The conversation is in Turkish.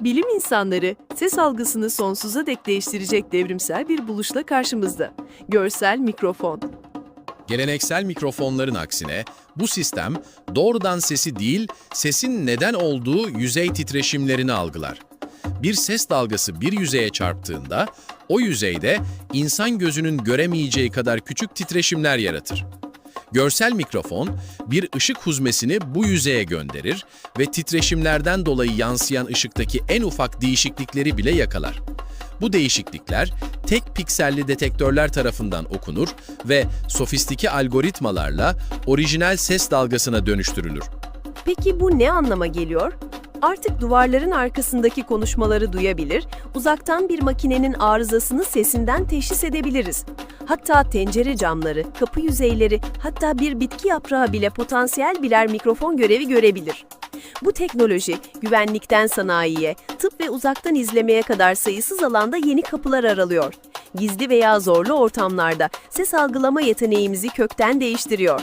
Bilim insanları ses algısını sonsuza dek değiştirecek devrimsel bir buluşla karşımızda. Görsel mikrofon. Geleneksel mikrofonların aksine bu sistem doğrudan sesi değil, sesin neden olduğu yüzey titreşimlerini algılar. Bir ses dalgası bir yüzeye çarptığında o yüzeyde insan gözünün göremeyeceği kadar küçük titreşimler yaratır. Görsel mikrofon bir ışık huzmesini bu yüzeye gönderir ve titreşimlerden dolayı yansıyan ışıktaki en ufak değişiklikleri bile yakalar. Bu değişiklikler tek pikselli detektörler tarafından okunur ve sofistike algoritmalarla orijinal ses dalgasına dönüştürülür. Peki bu ne anlama geliyor? Artık duvarların arkasındaki konuşmaları duyabilir, uzaktan bir makinenin arızasını sesinden teşhis edebiliriz. Hatta tencere camları, kapı yüzeyleri, hatta bir bitki yaprağı bile potansiyel birer mikrofon görevi görebilir. Bu teknoloji, güvenlikten sanayiye, tıp ve uzaktan izlemeye kadar sayısız alanda yeni kapılar aralıyor. Gizli veya zorlu ortamlarda ses algılama yeteneğimizi kökten değiştiriyor.